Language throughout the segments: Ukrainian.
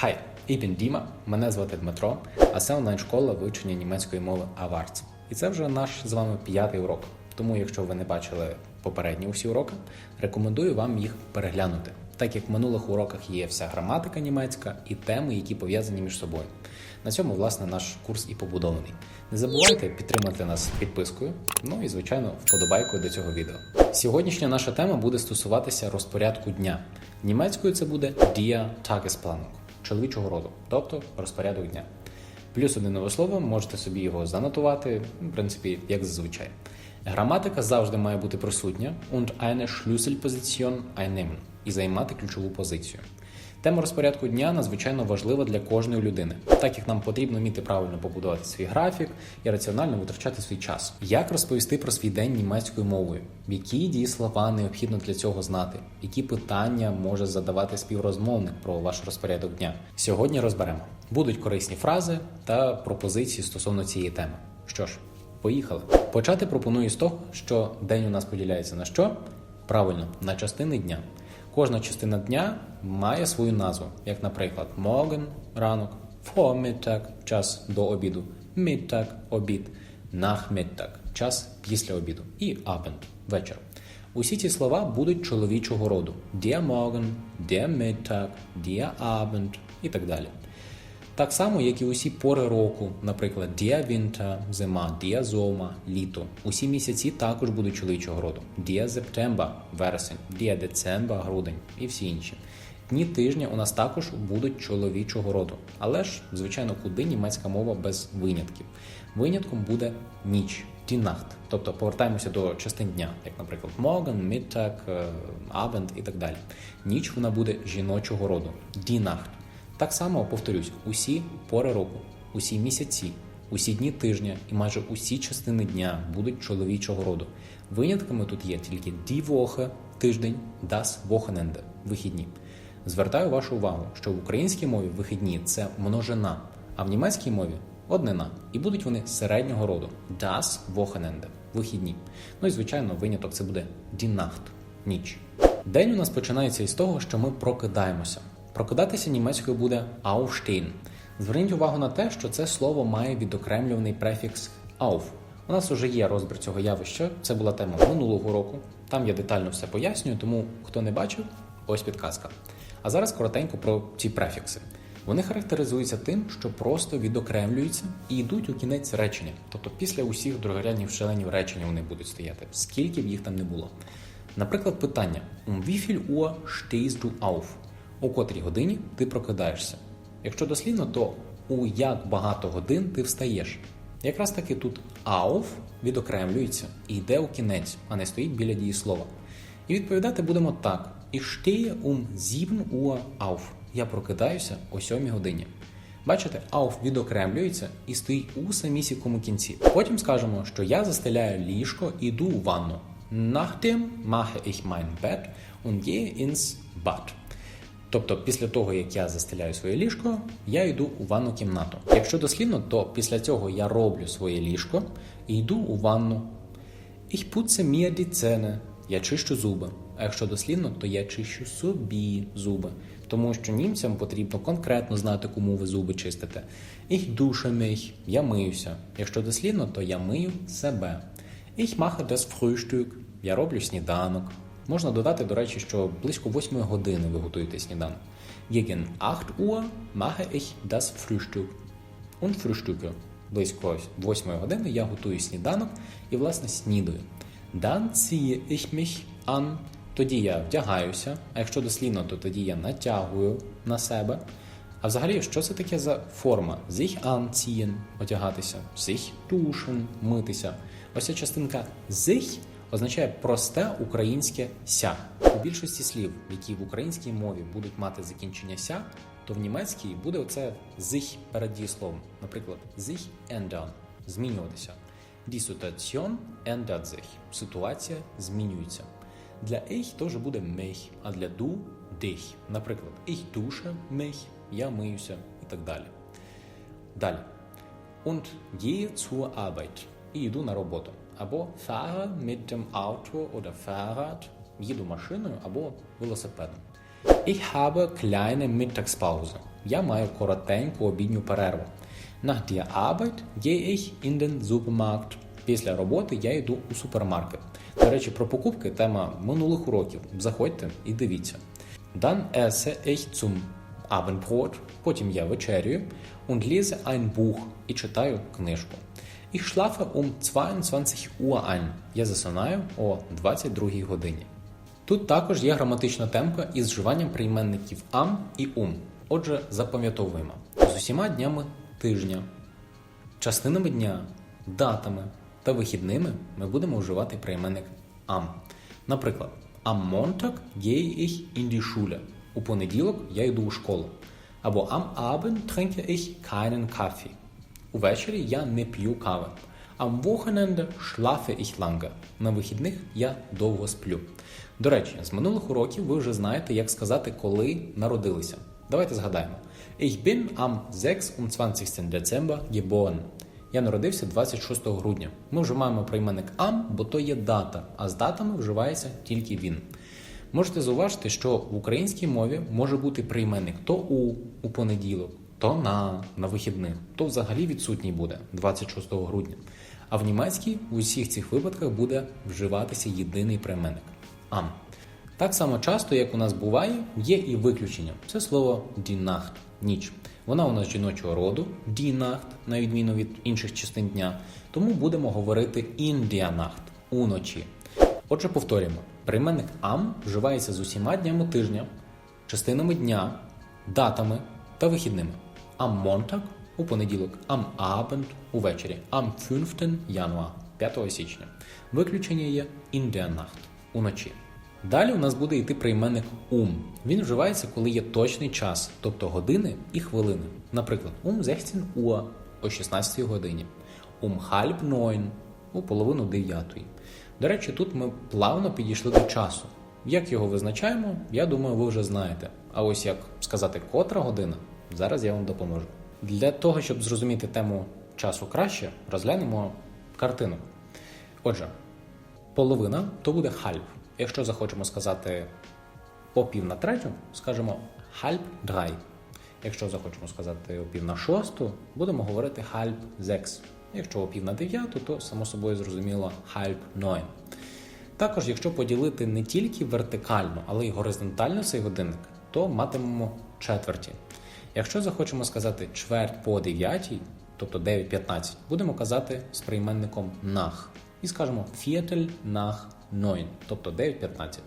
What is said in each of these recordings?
Хай, ich Діма, мене звати Дмитро, а це онлайн-школа вивчення німецької мови Awards. І це вже наш з вами п'ятий урок. Тому, якщо ви не бачили попередні усі уроки, рекомендую вам їх переглянути, так як в минулих уроках є вся граматика німецька і теми, які пов'язані між собою. На цьому, власне, наш курс і побудований. Не забувайте підтримати нас підпискою, ну і, звичайно, вподобайкою до цього відео. Сьогоднішня наша тема буде стосуватися розпорядку дня. Німецькою це буде Dia Tagesplanung, чоловічого роду, тобто розпорядок дня. Плюс одне нове слово, можете собі його занотувати, в принципі, як зазвичай. Граматика завжди має бути присутня und eine Schlüsselposition einnehmen і займати ключову позицію. Тема розпорядку дня надзвичайно важлива для кожної людини, так як нам потрібно вміти правильно побудувати свій графік і раціонально витрачати свій час. Як розповісти про свій день німецькою мовою? Які дієслова необхідно для цього знати? Які питання може задавати співрозмовник про ваш розпорядок дня? Сьогодні розберемо. Будуть корисні фрази та пропозиції стосовно цієї теми. Що ж, поїхали. Почати пропоную з того, що день у нас поділяється на що? Правильно, на частини дня. Кожна частина дня має свою назву, як, наприклад, morgen – ранок, Vormittag – час до обіду, Mittag – обід, Nachmittag – час після обіду і Abend – вечір. Усі ці слова будуть чоловічого роду: der Morgen, der Mittag, der Abend і так далі. Так само, як і усі пори року, наприклад, der Winter – зима, der Sommer – літо. Усі місяці також будуть чоловічого роду. Der September – вересень, der Dezember – грудень і всі інші. Дні тижня у нас також будуть чоловічого роду. Але ж, звичайно, куди німецька мова без винятків. Винятком буде ніч, Nacht. Тобто повертаємося до частин дня, як, наприклад, Morgen, Mittag, е, Abend і так далі. Ніч вона буде жіночого роду, die. Так само повторюсь, усі пори року, усі місяці, усі дні тижня і майже усі частини дня будуть чоловічого роду. Винятками тут є тільки die Woche – тиждень, das Wochenende – вихідні. Звертаю вашу увагу, що в українській мові вихідні це множина, а в німецькій мові однина. І будуть вони середнього роду das Wochenende – вихідні. Ну і звичайно, виняток це буде die Nacht – ніч. День у нас починається із того, що ми прокидаємося. Прокидатися німецькою буде aufstehen. Зверніть увагу на те, що це слово має відокремлюваний префікс auf. У нас вже є розбір цього явища. Це була тема минулого року. Там я детально все пояснюю, тому хто не бачив, ось підказка. А зараз коротенько про ці префікси. Вони характеризуються тим, що просто відокремлюються і йдуть у кінець речення. Тобто після усіх другорядних членів речення вони будуть стояти, скільки б їх там не було. Наприклад, питання: Um wie viel Uhr stehst du auf? У котрій годині ти прокидаєшся. Якщо дослівно, то у як багато годин ти встаєш. Якраз таки тут auf відокремлюється і йде у кінець, а не стоїть біля дієслова. І відповідати будемо так: stehe um 7 Uhr auf. Я прокидаюся о 7 годині. Бачите, auf відокремлюється і стоїть у самісінькому кінці. Потім скажемо, що я застеляю ліжко і йду у ванну. Nachdem mache ich mein Bett und gehe ins Bad. Тобто, після того, як я застеляю своє ліжко, я йду у ванну кімнату. Якщо дослідно, то після цього я роблю своє ліжко і йду у ванну. Ich putze mir die Zähne. Я чищу зуби. А якщо дослідно, то я чищу собі зуби. Тому що німцям потрібно конкретно знати, кому ви зуби чистите. Ich dusche mich. Я миюся. Якщо дослідно, то я мию себе. Ich mache das Frühstück. Я роблю сніданок. Можна додати, до речі, що близько 8 години ви готуєте сніданок. Gegen 8 Uhr mache ich das Frühstück. Und frühstücke. Близько 8 години я готую сніданок і, власне, снідаю. Dann ziehe ich mich an. Тоді я вдягаюся, а якщо дослідно, то тоді я натягую на себе. А взагалі, що це таке за форма? Sich anziehen – одягатися, sich duschen – митися. Ось ця частинка sich означає просте українське ся. У більшості слів, які в українській мові будуть мати закінчення ся, то в німецькій буде оце sich перед дієсловом. Наприклад, sich ändern – змінюватися. Die Situation ändert. Ситуація змінюється. Для ich теж буде mich, а для du dich. Наприклад, ich dusche mich, я миюся і так далі. Далі. Und gehe zur Arbeit. І йду на роботу. Або fahre mit dem Auto oder Fahrrad, їду машиною або велосипедом. Ich habe kleine Mittagspause. Я маю коротеньку обідню перерву. Nach der Arbeit gehe ich in den Supermarkt. Після роботи я йду у супермаркет. До речі, про покупки тема минулих уроків. Заходьте і дивіться. Dann esse ich zum Abendbrot, потім я вечерюю und lese ein Buch і читаю книжку. Ich schlafe um 22 Uhr ein. Я засинаю о 22 годині. Тут також є граматична темка із вживанням прийменників am і um. Отже, запам'ятовуємо з усіма днями тижня, частинами дня, датами та вихідними ми будемо вживати прийменник am. Наприклад, am Montag gehe ich in die Schule. У понеділок я йду у школу. Або am Abend trinke ich keinen Kaffee. Увечері я не п'ю кави. Am Wochenende schlafe ich lange. На вихідних я довго сплю. До речі, з минулих уроків ви вже знаєте, як сказати, коли народилися. Давайте згадаємо. Ich bin am 26. Dezember geboren. Я народився 26 грудня. Ми вже маємо прийменник am, бо то є дата, а з датами вживається тільки він. Можете зауважити, що в українській мові може бути прийменник то у у понеділок, то на на вихідних, то взагалі відсутній буде 26 грудня. А в німецькій в усіх цих випадках буде вживатися єдиний прийменник am. Так само часто, як у нас буває, є і виключення. Це слово Nacht – ніч. Вона у нас жіночого роду, Nacht, на відміну від інших частин дня. Тому будемо говорити Nacht – уночі. Отже, повторюємо: прийменник am вживається з усіма днями тижня, частинами дня, датами та вихідними. Am Montag – у понеділок, am Abend – увечері, am 5. Januar – 5 січня. Виключення є in der Nacht – уночі. Далі у нас буде йти прийменник ум. Він вживається, коли є точний час, тобто години і хвилини. Наприклад, ум 16 Uhr о 16 годині, ум halb neun у половину дев'ятої. До речі, тут ми плавно підійшли до часу. Як його визначаємо, я думаю, ви вже знаєте. А ось як сказати котра година, зараз я вам допоможу. Для того, щоб зрозуміти тему часу краще, розглянемо картину. Отже, половина то буде halb. Якщо захочемо сказати о пів на третю, скажемо halb drei. Якщо захочемо сказати о пів на шосту, будемо говорити halb sechs. Якщо о пів на дев'яту, то само собою зрозуміло halb neun. Також, якщо поділити не тільки вертикально, але й горизонтально цей годинник, то матимемо четверті. Якщо захочемо сказати чверть по дев'ятій, тобто 9.15, будемо казати з прийменником nach. І скажемо viertel nach 9, тобто 9.15.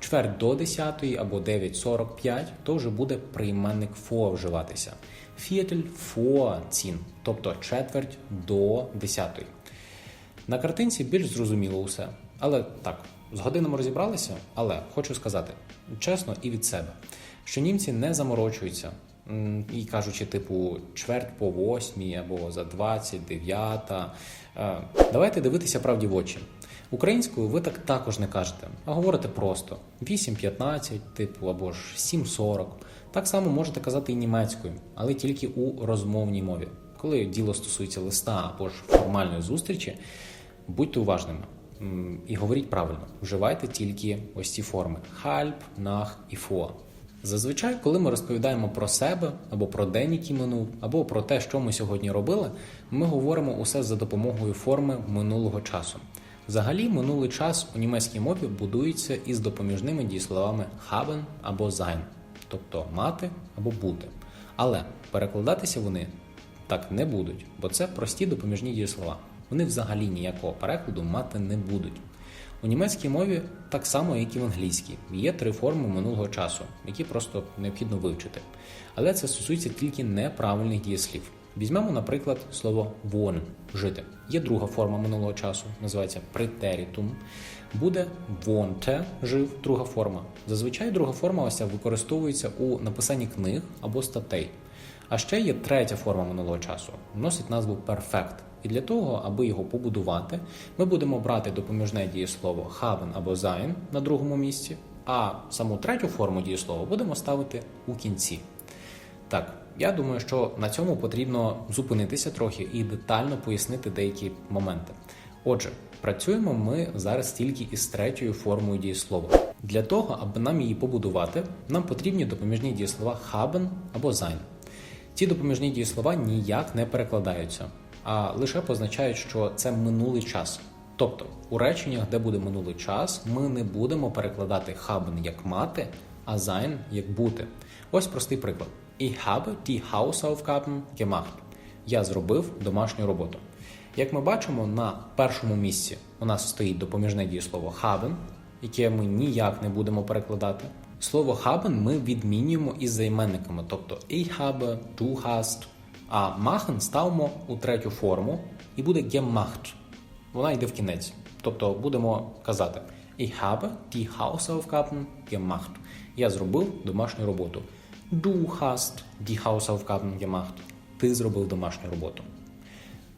Чверть до 10 або 9.45, то вже буде прийменник vor вживатися. Viertel vor 10, тобто четверть до 10. На картинці більш зрозуміло усе. Але так, з годинами розібралися, але хочу сказати чесно і від себе, що німці не заморочуються і кажучи, типу, чверть по восьмій або за 20, 9. Е, Давайте дивитися правді в очі. Українською ви так також не кажете, а говорите просто 8.15, типу, або ж 7.40. Так само можете казати і німецькою, але тільки у розмовній мові. Коли діло стосується листа або ж формальної зустрічі, будьте уважними і говоріть правильно, вживайте тільки ось ці форми halb, nach і vor. Зазвичай, коли ми розповідаємо про себе або про день, який минув, або про те, що ми сьогодні робили, ми говоримо усе за допомогою форми минулого часу. Взагалі, минулий час у німецькій мові будується із допоміжними дієсловами haben або sein, тобто мати або бути. Але перекладатися вони так не будуть, бо це прості допоміжні дієслова. Вони взагалі ніякого перекладу мати не будуть. У німецькій мові так само, як і в англійській, є три форми минулого часу, які просто необхідно вивчити. Але це стосується тільки неправильних дієслів. Візьмемо, наприклад, слово wohnen – жити. Є друга форма минулого часу, називається претерітум. Буде wohnte – жив, друга форма. Зазвичай друга форма ось використовується у написанні книг або статей. А ще є третя форма минулого часу, носить назву perfect. І для того, аби його побудувати, ми будемо брати допоміжне дієслово haben або sein на другому місці, а саму третю форму дієслова будемо ставити у кінці. Так, я думаю, що на цьому потрібно зупинитися трохи і детально пояснити деякі моменти. Отже, працюємо ми зараз тільки із третьою формою дієслова. Для того, аби нам її побудувати, нам потрібні допоміжні дієслова haben або sein. Ці допоміжні дієслова ніяк не перекладаються, а лише позначають, що це минулий час. Тобто, у реченнях, де буде минулий час, ми не будемо перекладати haben як мати, а sein як бути. Ось простий приклад. Ich habe die Hausaufgaben gemacht. Я зробив домашню роботу. Як ми бачимо, на першому місці у нас стоїть допоміжне дієслово haben, яке ми ніяк не будемо перекладати. Слово haben ми відмінюємо із займенниками, тобто ich habe, du hast, а machen ставимо у третю форму і буде gemacht. Вона йде в кінець. Тобто будемо казати Ich habe die Hausaufgaben gemacht. Я зробив домашню роботу. Du hast die Hausaufgaben gemacht. Ти зробив домашню роботу.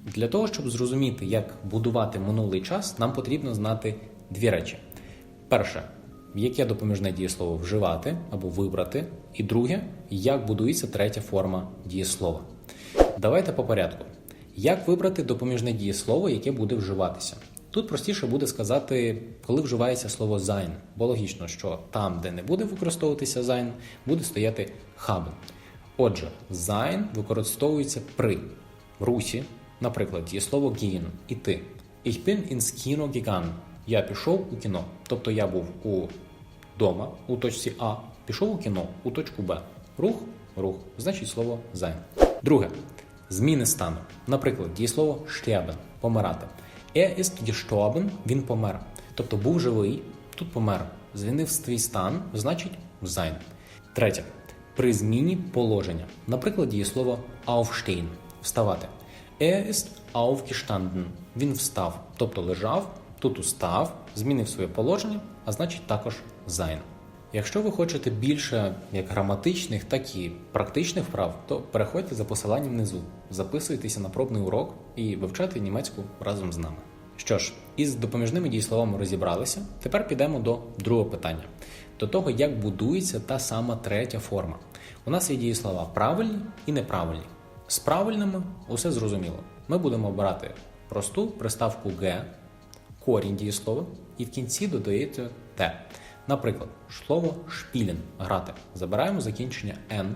Для того, щоб зрозуміти, як будувати минулий час, нам потрібно знати дві речі. Перше, яке допоміжне дієслово вживати або вибрати. І друге, як будується третя форма дієслова. Давайте по порядку. Як вибрати допоміжне дієслово, яке буде вживатися? Тут простіше буде сказати, коли вживається слово sein, бо логічно, що там, де не буде використовуватися sein, буде стояти haben. Отже, sein використовується при русі, наприклад, дієслово gehen – іти. Ich bin ins Kino gegangen. Я пішов у кіно. Тобто я був у дома у точці А, пішов у кіно у точку Б. Рух рух, значить слово sein. Друге. Зміни стану. Наприклад, дієслово sterben – помирати. Er ist gestorben – він помер. Тобто був живий, тут помер. Змінив свій стан, значить sein. Третє. При зміні положення. Наприклад, дієслово aufstehen – вставати. Er ist aufgestanden – він встав, тобто лежав, тут устав, змінив своє положення, а значить також sein. Якщо ви хочете більше як граматичних, так і практичних вправ, то переходьте за посиланням внизу, записуйтеся на пробний урок і вивчайте німецьку разом з нами. Що ж, із допоміжними дієсловами розібралися. Тепер підемо до другого питання: до того, як будується та сама третя форма. У нас є дієслова правильні і неправильні. З правильними усе зрозуміло. Ми будемо обирати просту приставку г, корінь дієслова, і в кінці додаєте те. Наприклад, слово шпілін грати. Забираємо закінчення N,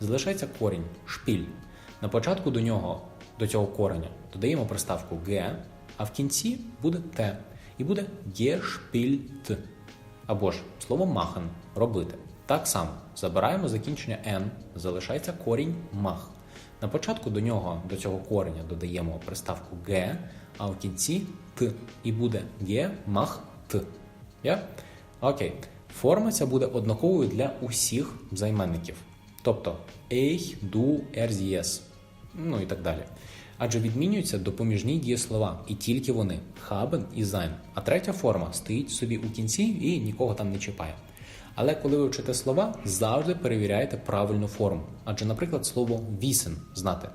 залишається корінь шпіль. На початку до нього, до цього кореня, додаємо приставку Г, а в кінці буде Т. І буде гешпільт. Або ж слово махан робити. Так само забираємо закінчення N, залишається корінь мах. На початку до нього, до цього кореня додаємо приставку Г, а в кінці Т. І буде ге мах Т. Я? Окей. Форма ця буде однаковою для усіх займенників. Тобто du, er, sie, es. Ну і так далі. Адже відмінюються допоміжні дієслова, і тільки вони haben і sein. А третя форма стоїть собі у кінці і нікого там не чіпає. Але коли ви вчите слова, завжди перевіряйте правильну форму. Адже, наприклад, слово wissen – знати.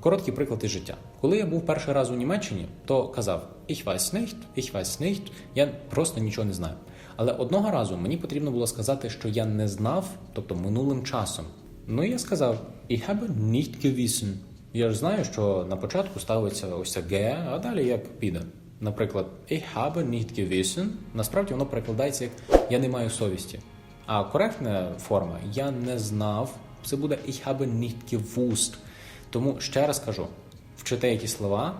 Короткий приклад із життя. Коли я був перший раз у Німеччині, то казав ich weiß nicht, ich weiß nicht, я просто нічого не знаю. Але одного разу мені потрібно було сказати, що я не знав, тобто минулим часом. Ну і я сказав ich habe nicht gewissen. Я ж знаю, що на початку ставиться ось ге, а далі як піде. Наприклад, ich habe nicht gewissen, насправді воно перекладається як я не маю совісті. А коректна форма я не знав. Це буде ich habe nicht gewusst. Тому ще раз кажу: вчите якісь слова,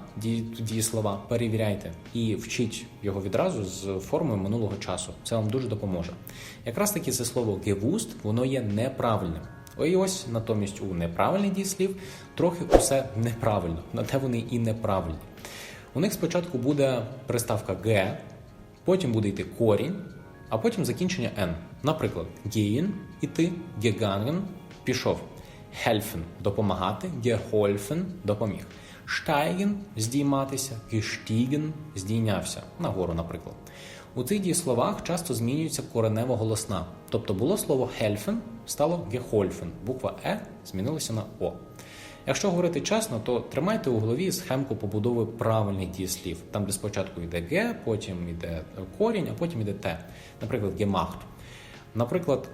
дієслова, перевіряйте і вчіть його відразу з формою минулого часу. Це вам дуже допоможе. Якраз таки це слово gewusst, воно є неправильним. І ось натомість у неправильних дієслів трохи усе неправильно, на те вони і неправильні. У них спочатку буде приставка г, потім буде йти корінь, а потім закінчення n. Наприклад, gehen – іти, gegangen – пішов. Helfen – допомагати, geholfen – допоміг. Steigen – здійматися, gestiegen – здійнявся. Нагору, наприклад. У цих дієсловах часто змінюється коренево голосна. Тобто було слово helfen, стало geholfen. Буква Е змінилася на О. Якщо говорити чесно, то тримайте у голові схемку побудови правильних дієслів, там де спочатку йде ге, потім йде корінь, а потім йде те. Наприклад, gemacht. Наприклад,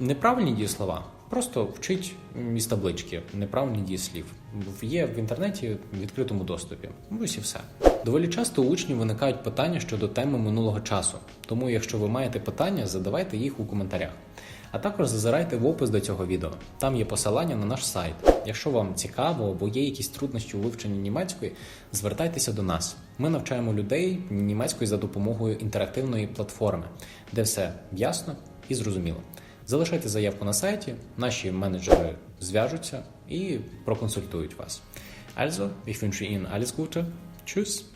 неправильні дієслова Просто вчить із таблички неправильні дієслів. Є в інтернеті в відкритому доступі. Ну, Ось і все. Доволі часто у учнів виникають питання щодо теми минулого часу. Тому, якщо ви маєте питання, задавайте їх у коментарях. А також зазирайте в опис до цього відео. Там є посилання на наш сайт. Якщо вам цікаво або є якісь труднощі у вивченні німецької, звертайтеся до нас. Ми навчаємо людей німецької за допомогою інтерактивної платформи, де все ясно і зрозуміло. Залишайте заявку на сайті, наші менеджери зв'яжуться і проконсультують вас. Also, ich wünsche Ihnen alles Gute. Tschüss.